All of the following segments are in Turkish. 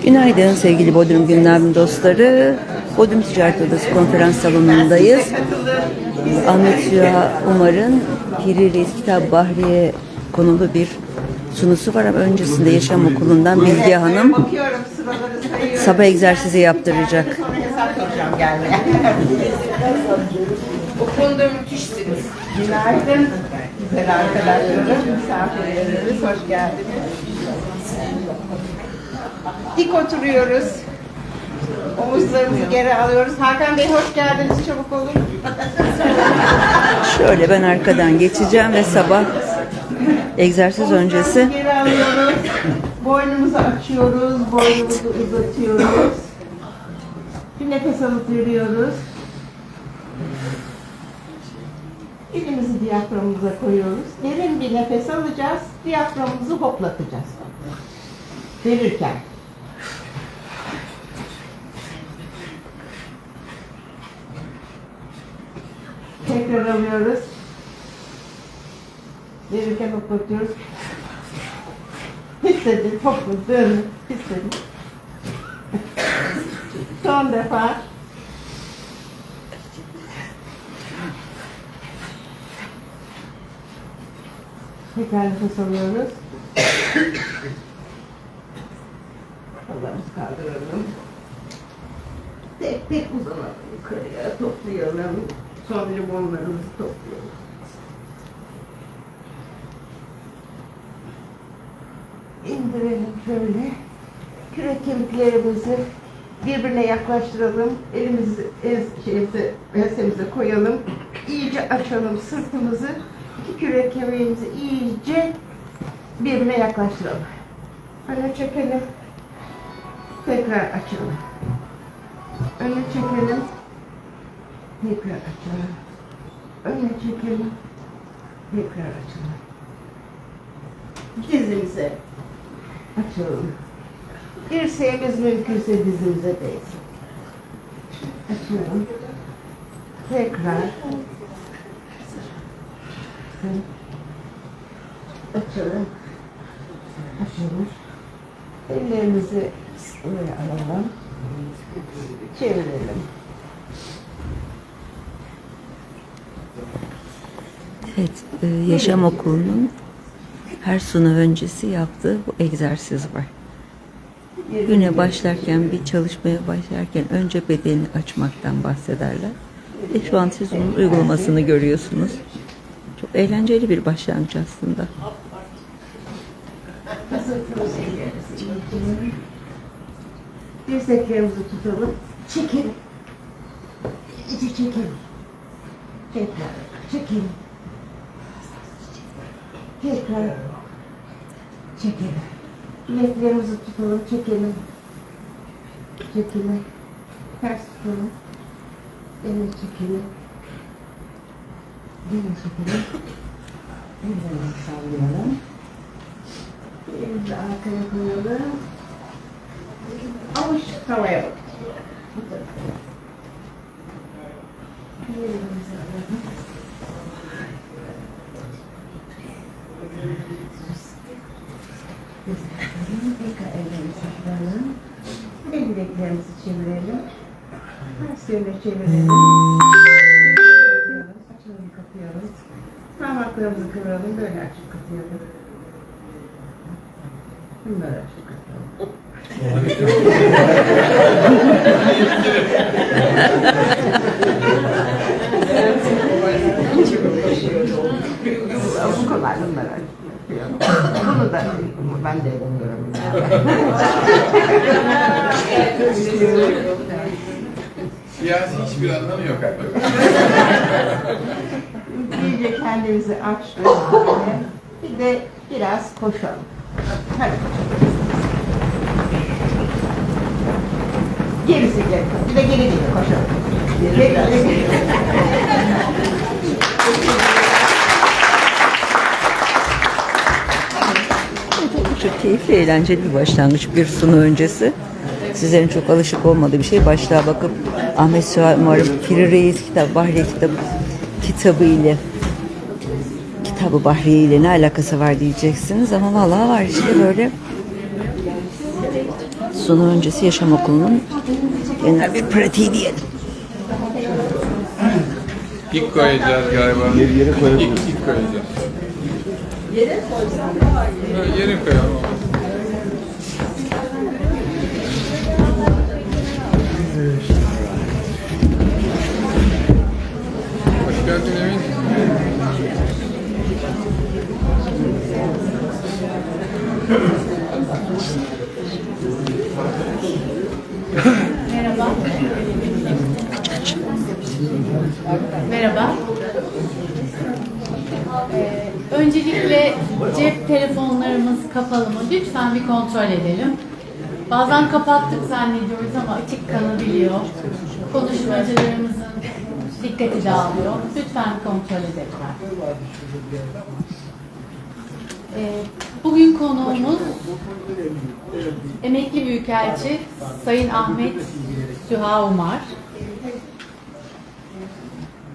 Günaydın sevgili Bodrum gündem dostları. Bodrum Ticaret Odası konferans salonundayız. Ahmet Süha Umar'ın Piri Reis Kitap Bahriye konulu bir sunusu var ama öncesinde Yaşam Okulu'ndan Bilge Hanım sabah egzersizi yaptıracak. Bu konuda müthişsiniz. Günaydın. Güzel arkadaşlarım, misafirlerimiz hoş geldiniz. Dik oturuyoruz. Omuzlarımızı geri alıyoruz. Hakan Bey hoş geldiniz. Çabuk olun. Şöyle ben arkadan geçeceğim ve sabah egzersiz öncesi Geri alıyoruz. Boynumuzu açıyoruz. Boynumuzu uzatıyoruz. Bir nefes alıp veriyoruz. Elimizi diyaframımıza koyuyoruz. Derin bir nefes alacağız. Diyaframımızı hoplatacağız. Verirken. Tekrar alıyoruz. Verirken hoplatıyoruz. Hissedin, hopladığını hissedin. Son defa. Tekrar nefes alıyoruz. Kollarımızı kaldıralım. Tek tek uzanalım yukarıya toplayalım. Son limonlarımızı toplayalım. indirelim şöyle. Kürek kemiklerimizi birbirine yaklaştıralım. Elimizi ez, şeyse, ensemize koyalım. İyice açalım sırtımızı. İki kürek kemiğimizi iyice birbirine yaklaştıralım. Öne çekelim. Tekrar açalım. Öne çekelim. Tekrar açalım. Öne çekelim. Tekrar açalım. Dizimize açalım. Dirseğimiz mümkünse dizimize değsin. Açalım. Tekrar. Açalım. Açalım. Ellerimizi buraya alalım. Çevirelim. Evet, e, Yaşam Okulu'nun her sınav öncesi yaptığı bu egzersiz var. Güne başlarken, bir çalışmaya başlarken önce bedenini açmaktan bahsederler. Ve şu an siz bunun uygulamasını görüyorsunuz. Çok eğlenceli bir başlangıç aslında. Dirseklerimizi tutalım. Çekin. İyice çekin. Tekrar çekin. Tekrar çekelim. Bileklerimizi tutalım, çekelim. Çekelim. Ters tutalım. Elini çekelim. Elini çekelim. Ellerini sallayalım. Elimizi arkaya koyalım. Avuç havaya bak. Elimizi alalım. Tekrar ellerimizi alalım. El bileklerimizi çevirelim. Yöne çevirelim. Açalım, kapıyoruz. Parmaklarımızı kıvıralım, böyle açıp kapayalım. Bunları açıp kapayalım. Bu açıp yapıyorum. Bunu da ben de yapıyorum. Siyasi hiçbir anlamı yok artık. İyice kendimizi açtık. Bir de biraz koşalım. Hadi. Gerisi geri. Bir de geri geri koşalım. Geri geri geri. Çok keyifli, eğlenceli bir başlangıç bir sunu öncesi. Sizlerin çok alışık olmadığı bir şey. Başlığa bakıp Ahmet Süha Umar'ın Piri Reis kitabı, Bahriye kitabı, kitabı ile kitabı Bahriye ile ne alakası var diyeceksiniz ama vallahi var işte böyle Sunu öncesi yaşam okulunun genel bir pratiği diyelim. İlk koyacağız galiba. Yeri yere koyabiliriz. İlk, ilk koyacağız. Yere koyacağız. Yere koyalım. Merhaba. Merhaba. Ee, öncelikle cep telefonlarımız kapalı mı? Lütfen bir kontrol edelim. Bazen kapattık zannediyoruz ama açık kalabiliyor. Konuşmacılarımızın dikkati dağılıyor. Lütfen kontrol edelim. Ee, bugün konuğumuz Emekli Büyükelçi Sayın Ahmet Süha Umar.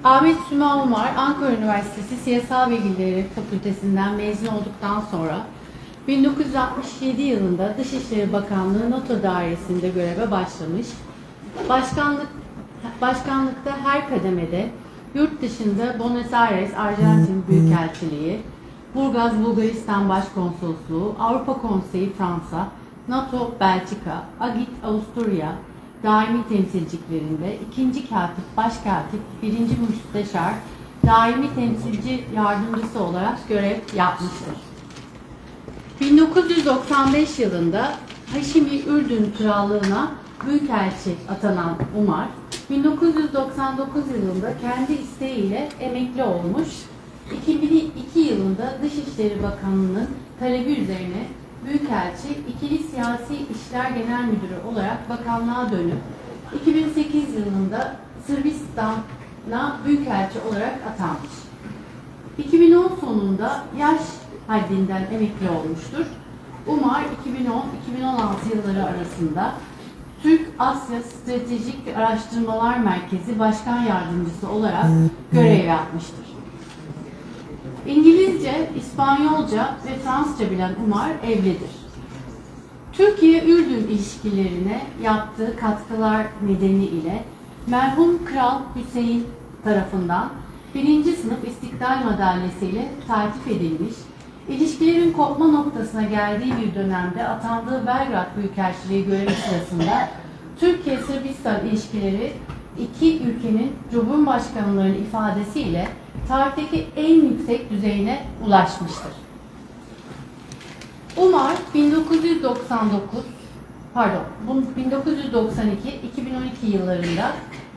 Ahmet Süha Umar, Ankara Üniversitesi Siyasal Bilgileri Fakültesinden mezun olduktan sonra 1967 yılında Dışişleri Bakanlığı NATO Dairesi'nde göreve başlamış. Başkanlık Başkanlıkta her kademede yurt dışında Buenos Aires Arjantin Büyükelçiliği, Burgaz Bulgaristan Başkonsolosluğu, Avrupa Konseyi Fransa, NATO Belçika, Agit Avusturya daimi temsilciliklerinde ikinci katip, başkatip, birinci müsteşar, daimi temsilci yardımcısı olarak görev yapmıştır. 1995 yılında Haşimi Ürdün Krallığı'na Büyükelçi atanan Umar, 1999 yılında kendi isteğiyle emekli olmuş. 2002 yılında Dışişleri Bakanlığı'nın talebi üzerine Büyükelçi İkili Siyasi İşler Genel Müdürü olarak bakanlığa dönüp 2008 yılında Sırbistan'a Büyükelçi olarak atanmış. 2010 sonunda yaş haddinden emekli olmuştur. Umar 2010-2016 yılları arasında Asya Stratejik Araştırmalar Merkezi Başkan Yardımcısı olarak görev yapmıştır. İngilizce, İspanyolca ve Fransızca bilen Umar evlidir. Türkiye-Ürdün ilişkilerine yaptığı katkılar nedeniyle merhum Kral Hüseyin tarafından birinci sınıf İstiklal Madalyası ile takip edilmiş, ilişkilerin kopma noktasına geldiği bir dönemde atandığı Belgrad Büyükelçiliği görevi sırasında Türkiye-Sırbistan ilişkileri iki ülkenin cumhurbaşkanlarının ifadesiyle tarihteki en yüksek düzeyine ulaşmıştır. Umar 1999 pardon bu 1992-2012 yıllarında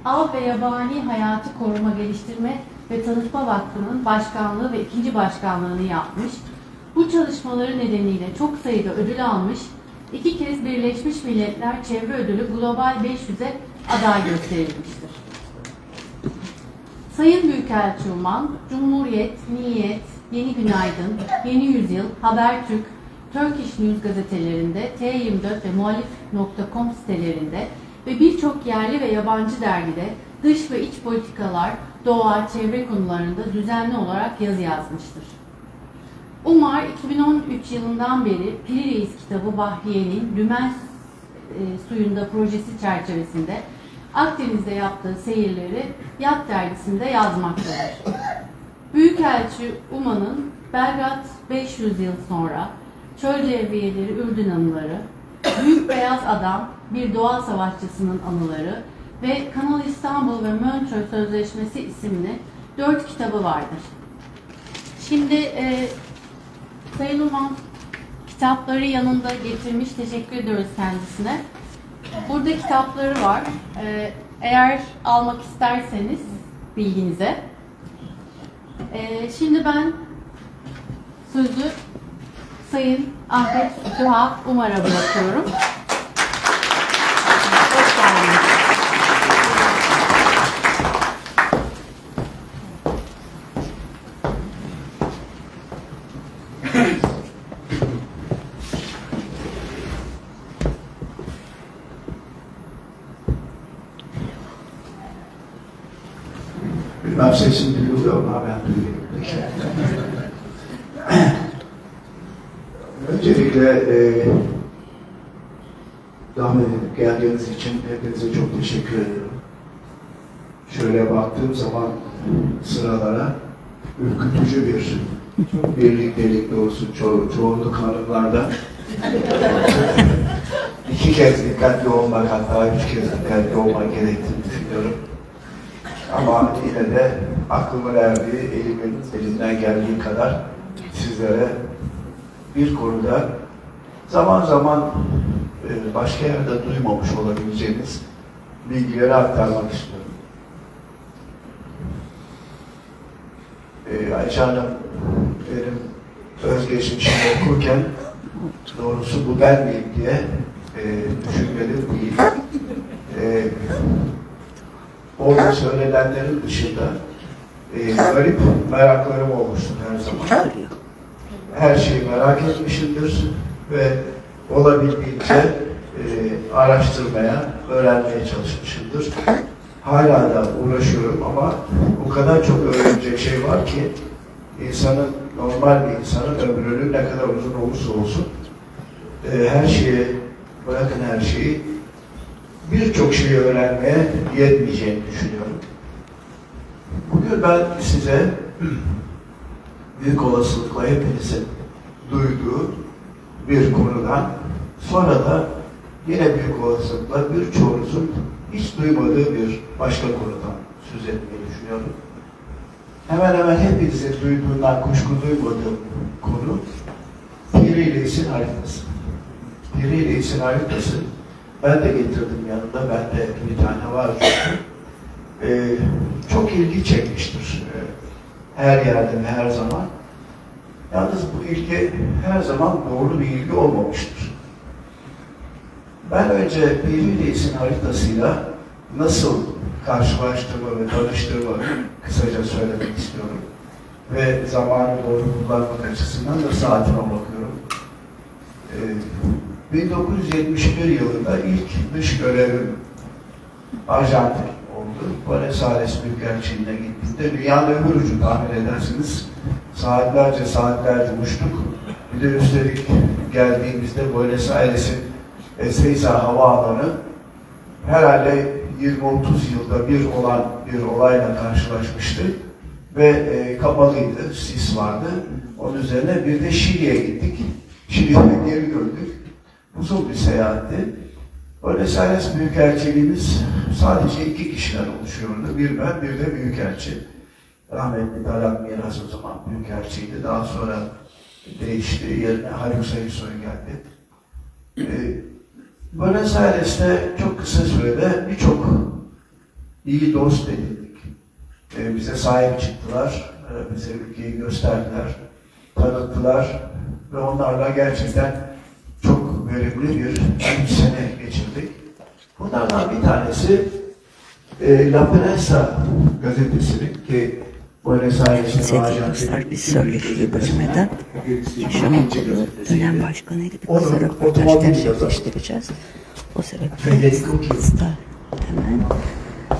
Av ve Yabani Hayatı Koruma Geliştirme ve Tanıtma Vakfı'nın başkanlığı ve ikinci başkanlığını yapmış. Bu çalışmaları nedeniyle çok sayıda ödül almış. İki kez Birleşmiş Milletler Çevre Ödülü Global 500'e aday gösterilmiştir. Sayın Büyükelçi Uman, Cumhuriyet, Niyet, Yeni Günaydın, Yeni Yüzyıl, Habertürk, Turkish News gazetelerinde, T24 ve muhalif.com sitelerinde ve birçok yerli ve yabancı dergide dış ve iç politikalar, doğa, çevre konularında düzenli olarak yazı yazmıştır. Umar 2013 yılından beri Piri Reis kitabı Bahriye'nin Dümen e, suyunda projesi çerçevesinde Akdeniz'de yaptığı seyirleri Yat dergisinde yazmaktadır. Büyükelçi Uma'nın Belgrad 500 yıl sonra Çöl Cevriyeleri Ürdün Anıları, Büyük Beyaz Adam, Bir Doğa Savaşçısının Anıları ve Kanal İstanbul ve Montreux Sözleşmesi isimli dört kitabı vardır. Şimdi e, Sayın Uman kitapları yanında getirmiş. Teşekkür ediyoruz kendisine. Burada kitapları var. Ee, eğer almak isterseniz bilginize. Ee, şimdi ben sözü Sayın Ahmet Süha Umar'a bırakıyorum. Hoş geldiniz. Bilmem sesim duyuluyor mu? Ben duyuyorum. Öncelikle e, Zahmet edip geldiğiniz için hepinize çok teşekkür ediyorum. Şöyle baktığım zaman sıralara ürkütücü bir birliktelik doğrusu ço çoğunluk hanımlarda iki kez dikkatli olmak hatta üç kez dikkatli olmak gerektiğini düşünüyorum. Ama yine de aklımın erdiği, elimin elimden geldiği kadar sizlere bir konuda zaman zaman e, başka yerde duymamış olabileceğiniz bilgileri aktarmak istiyorum. Ee, Ayşe Hanım benim özgeçmişimi okurken doğrusu bu ben miyim diye e, düşünmedim değil. E, orada söylenenlerin dışında e, garip meraklarım olmuştur her zaman. Her şeyi merak etmişimdir ve olabildiğince e, araştırmaya, öğrenmeye çalışmışımdır. Hala da uğraşıyorum ama o kadar çok öğrenecek şey var ki insanın, normal bir insanın ömrünün ne kadar uzun olursa olsun e, her şeye, bırakın her şeyi, birçok şeyi öğrenmeye yetmeyeceğini düşünüyorum. Bugün ben size büyük olasılıkla hepinizin duyduğu bir konudan sonra da yine büyük olasılıkla birçoğunuzun hiç duymadığı bir başka konudan söz etmeyi düşünüyorum. Hemen hemen hepinizin duyduğundan kuşku duymadığım konu Piri ile İs'in haritası. Piri ile İs'in haritası ben de getirdim yanında, bende bir tane var çünkü. Ee, çok ilgi çekmiştir. Ee, her yerde ve her zaman. Yalnız bu ilgi her zaman doğru bir ilgi olmamıştır. Ben önce Piri Reis'in haritasıyla nasıl karşılaştığımı ve tanıştığımı kısaca söylemek istiyorum. Ve zamanı doğru kullanmak açısından da saatime bakıyorum. Ee, 1971 yılında ilk dış görevim Arjantin oldu. Buenos Aires Büyükelçiliğine gittiğimde dünyanın öbür ucu tahmin edersiniz. Saatlerce saatlerce uçtuk. Bir de üstelik geldiğimizde Buenos Aires'in Ezeiza Havaalanı herhalde 20-30 yılda bir olan bir olayla karşılaşmıştı ve e, kapalıydı, sis vardı. Onun üzerine bir de Şili'ye gittik. Şili'den geri döndük. Uzun bir seyahatti. Buenos Aires Büyükelçiliğimiz sadece iki kişiden oluşuyordu. Bir ben, bir de Büyükelçi. Rahmetli Talat Miras o zaman Büyükelçiydi. Daha sonra değişti. Yerine Haluk Sayısoy geldi. Ee, Buenos Aires'te çok kısa sürede birçok iyi dost edindik. Ee, bize sahip çıktılar, ee, bize ülkeyi gösterdiler, tanıttılar ve onlarla gerçekten çok verimli bir üç sene geçirdik. Bunlardan bir tanesi e, La Prensa gazetesinin ki Sevgili dostlar biz söyleşiyi bölmeden Yaşam Okulu dönem başkanıyla bir kısa röportaj gerçekleştireceğiz. O sebeple biz de hemen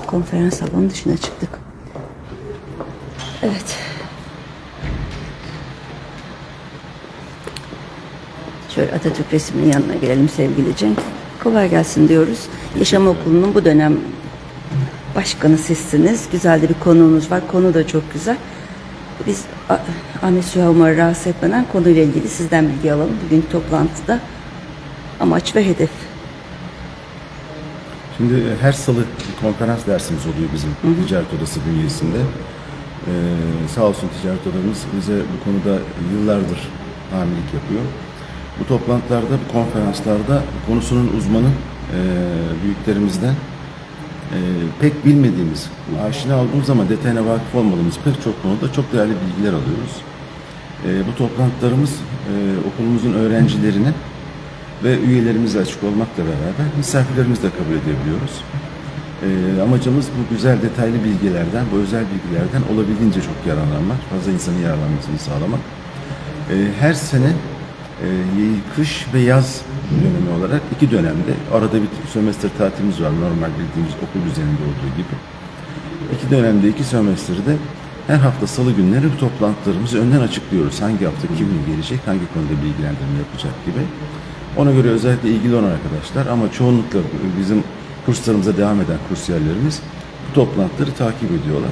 konferans salonu dışına çıktık. Evet. Şöyle Atatürk resminin yanına gelelim sevgili Cenk. Kolay gelsin diyoruz. Yaşam Okulu'nun bu dönem başkanı sizsiniz. Güzel de bir konuğunuz var. Konu da çok güzel. Biz Ahmet Süha Umar'ı rahatsız etmeden konuyla ilgili sizden bilgi alalım. Bugün toplantıda amaç ve hedef. Şimdi e, her salı konferans dersimiz oluyor bizim ticaret odası bünyesinde. Ee, sağ olsun ticaret odamız bize bu konuda yıllardır hamilelik yapıyor. Bu toplantılarda, bu konferanslarda konusunun uzmanı e, büyüklerimizden e, pek bilmediğimiz, aşina olduğumuz ama detayına vakıf olmadığımız pek çok konuda çok değerli bilgiler alıyoruz. E, bu toplantılarımız e, okulumuzun öğrencilerinin ve üyelerimizle açık olmakla beraber misafirlerimizi de kabul edebiliyoruz. Ee, amacımız bu güzel detaylı bilgilerden, bu özel bilgilerden olabildiğince çok yararlanmak, fazla insanın yararlanmasını sağlamak. Ee, her sene e, kış ve yaz dönemi olarak iki dönemde, arada bir sömestr tatilimiz var normal bildiğimiz okul düzeninde olduğu gibi. İki dönemde iki sömestri de her hafta salı günleri bu toplantılarımızı önden açıklıyoruz. Hangi hafta kimin gelecek, hangi konuda bilgilendirme yapacak gibi. Ona göre özellikle ilgili olan arkadaşlar ama çoğunlukla bizim kurslarımıza devam eden kursiyerlerimiz bu toplantıları takip ediyorlar.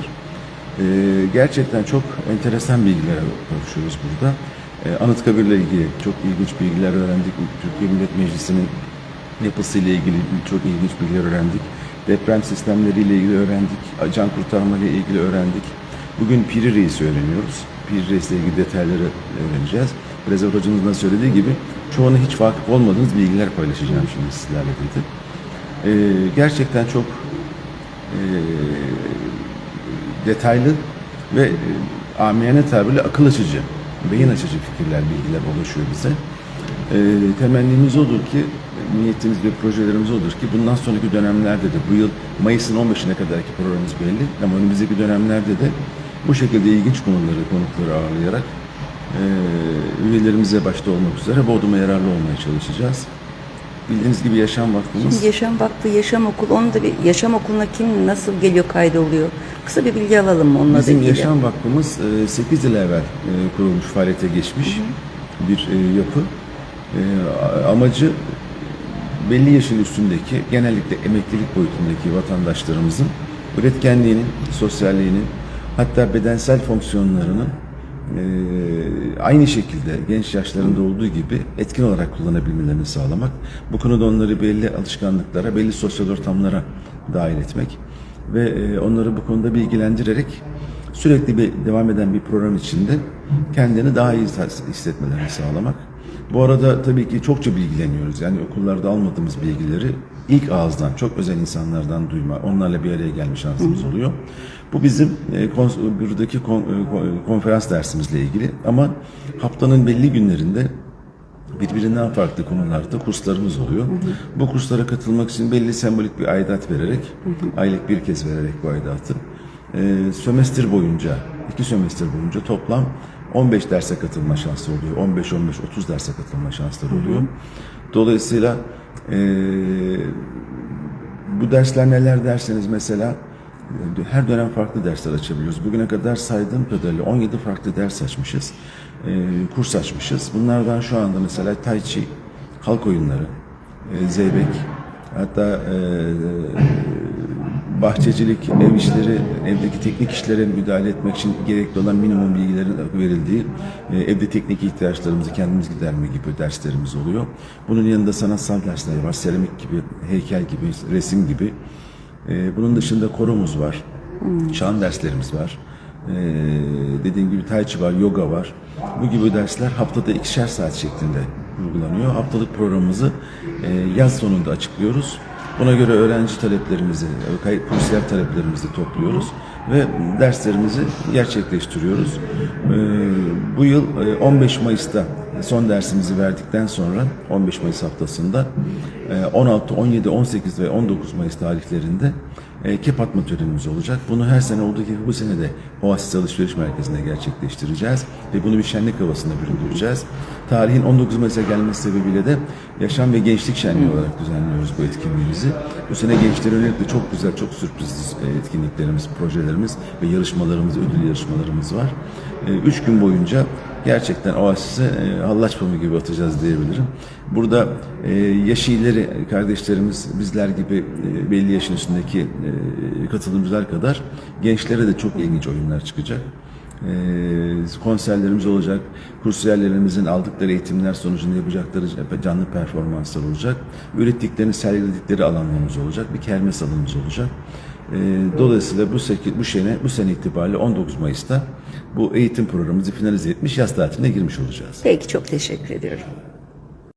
Ee, gerçekten çok enteresan bilgilere konuşuyoruz burada. Ee, Anıtkabir'le ilgili çok ilginç bilgiler öğrendik. Türkiye Millet Meclisi'nin yapısıyla ilgili çok ilginç bilgiler öğrendik. Deprem sistemleriyle ilgili öğrendik. Can kurtarma ile ilgili öğrendik. Bugün Piri Reis'i öğreniyoruz. Piri Reis'le ilgili detayları öğreneceğiz. Evvel hocamızın da söylediği gibi çoğuna hiç vakıf olmadığınız bilgiler paylaşacağım şimdi sizlerle dedi. Ee, gerçekten çok e, detaylı ve e, amiyane tabirle akıl açıcı, beyin açıcı fikirler, bilgiler ulaşıyor bize. E, temennimiz odur ki, niyetimiz ve projelerimiz odur ki bundan sonraki dönemlerde de bu yıl Mayıs'ın 15'ine kadarki programımız belli ama önümüzdeki dönemlerde de bu şekilde ilginç konuları, konukları ağırlayarak e, üyelerimize başta olmak üzere Bodrum'a yararlı olmaya çalışacağız. Bildiğiniz gibi yaşam vakfımız Şimdi Yaşam Vakfı Yaşam Okulu, onu da bir yaşam okuluna kim nasıl geliyor kaydoluyor? Kısa bir bilgi alalım mı onunla Bizim ilgili? Yaşam Vakfımız 8 yıl evvel e, kurulmuş, faaliyete geçmiş bir e, yapı. E, Amacı belli yaşın üstündeki, genellikle emeklilik boyutundaki vatandaşlarımızın üretkenliğinin, sosyalliğinin, hatta bedensel fonksiyonlarının e, aynı şekilde genç yaşlarında olduğu gibi etkin olarak kullanabilmelerini sağlamak. Bu konuda onları belli alışkanlıklara, belli sosyal ortamlara dahil etmek ve e, onları bu konuda bilgilendirerek sürekli bir devam eden bir program içinde kendini daha iyi hissetmelerini sağlamak. Bu arada tabii ki çokça bilgileniyoruz. Yani okullarda almadığımız bilgileri ilk ağızdan, çok özel insanlardan duyma, onlarla bir araya gelme şansımız oluyor. Bu bizim e, kons- buradaki kon- e, kon- konferans dersimizle ilgili ama haftanın belli günlerinde birbirinden farklı konularda kurslarımız oluyor. Bu kurslara katılmak için belli sembolik bir aidat vererek, aylık bir kez vererek bu aidatı, e, sömestr boyunca, iki sömestr boyunca toplam 15 derse katılma şansı oluyor. 15-15-30 derse katılma şansları oluyor. Dolayısıyla e, bu dersler neler derseniz mesela e, her dönem farklı dersler açabiliyoruz. Bugüne kadar saydığım kadarıyla 17 farklı ders açmışız. E, kurs açmışız. Bunlardan şu anda mesela Tai Chi, halk oyunları, e, zeybek, hatta bahçecilik, ev işleri, evdeki teknik işlere müdahale etmek için gerekli olan minimum bilgilerin verildiği, e, evde teknik ihtiyaçlarımızı kendimiz giderme gibi derslerimiz oluyor. Bunun yanında sanatsal dersler var, seramik gibi, heykel gibi, resim gibi. E, bunun dışında koromuz var, şan derslerimiz var. Ee, dediğim gibi tai chi var, yoga var. Bu gibi dersler haftada ikişer saat şeklinde uygulanıyor. Haftalık programımızı e, yaz sonunda açıklıyoruz. Buna göre öğrenci taleplerimizi, e, kay- kursiyer taleplerimizi topluyoruz ve derslerimizi gerçekleştiriyoruz. Ee, bu yıl e, 15 Mayıs'ta son dersimizi verdikten sonra 15 Mayıs haftasında e, 16, 17, 18 ve 19 Mayıs tarihlerinde e, kep atma törenimiz olacak. Bunu her sene olduğu gibi bu sene de Oasis Alışveriş Merkezi'nde gerçekleştireceğiz ve bunu bir şenlik havasında büründüreceğiz. Tarihin 19 Mayıs'a gelmesi sebebiyle de Yaşam ve Gençlik Şenliği olarak düzenliyoruz bu etkinliğimizi. Bu sene gençlere yönelik de çok güzel, çok sürpriz e, etkinliklerimiz, projelerimiz ve yarışmalarımız, ödül yarışmalarımız var. E, Üç gün boyunca gerçekten Oasis'e e, hallaç pamuğu gibi atacağız diyebilirim. Burada e, yaşı ileri kardeşlerimiz bizler gibi e, belli yaşın üstündeki e, katılımcılar kadar gençlere de çok ilginç oyunlar çıkacak. E, konserlerimiz olacak, kursiyerlerimizin aldıkları eğitimler sonucunda yapacakları canlı performanslar olacak. Ürettiklerini sergiledikleri alanlarımız olacak, bir kermes alanımız olacak. E, dolayısıyla bu, seki, bu sene bu sene itibariyle 19 Mayıs'ta bu eğitim programımızı finalize etmiş yaz tatiline girmiş olacağız. Peki çok teşekkür ediyorum.